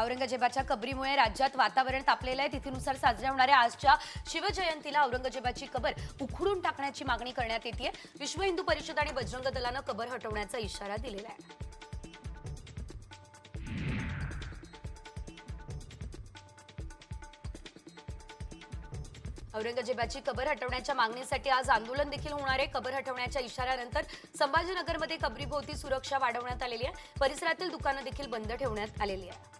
औरंगजेबाच्या कबरीमुळे राज्यात वातावरण तापलेलं आहे. तिथीनुसार साजऱ्या होणाऱ्या आजच्या शिवजयंतीला औरंगजेबाची कबर उखडून टाकण्याची मागणी करण्यात येते विश्व हिंदू परिषद आणि बजरंग दलानं कबर हटवण्याचा इशारा दिलेला आहे. औरंगजेबाची कबर हटवण्याच्या मागणीसाठी आज आंदोलन देखील होणार आहे. कबर हटवण्याच्या इशाऱ्यानंतर संभाजीनगरमध्ये कबरीभोवती सुरक्षा वाढवण्यात आलेली आहे. परिसरातील दुकानं देखील बंद ठेवण्यात आलेली आहे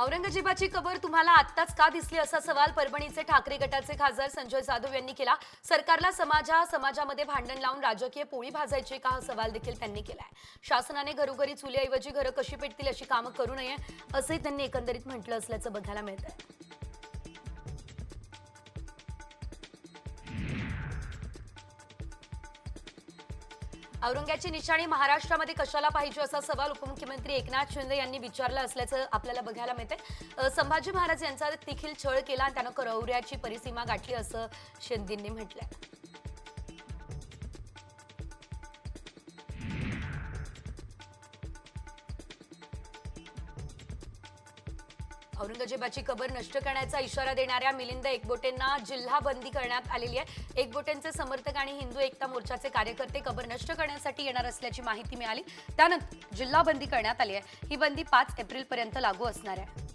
औरंगजेबाची कबर तुम्हाला आत्ताच का दिसली असा सवाल परभणीचे ठाकरे गटाचे खासदार संजय जाधव यांनी केला. सरकारला समाजा समाजामध्ये भांडण लावून राजकीय पोळी भाजायची का हा सवाल देखील त्यांनी केलाय. शासनाने घरोघरी चुलीऐवजी घरं कशी पेटतील अशी कामं करू नये असंही त्यांनी एकंदरीत म्हटलं असल्याचं बघायला मिळतंय. औरंगाची निशाणी महाराष्ट्रामध्ये कशाला पाहिजे असा सवाल उपमुख्यमंत्री एकनाथ शिंदे यांनी विचारला असल्याचं आपल्याला बघायला मिळतंय. संभाजी महाराज यांचा देखील छळ केला आणि त्यानं करवऱ्याची परिसीमा गाठली असं शिंदेंनी म्हटलंय. औरंगजेबाची कबर नष्ट करण्याचा इशारा देणाऱ्या मिलिंद एकबोटेंना जिल्हा बंदी करण्यात आलेली आहे. एकबोटेंचे समर्थक आणि हिंदू एकता मोर्चाचे कार्यकर्ते कबर नष्ट करण्यासाठी येणार असल्याची माहिती मिळाली. त्यानंतर जिल्हा बंदी करण्यात आली आहे. ही बंदी पाच एप्रिल पर्यंत लागू असणार आहे.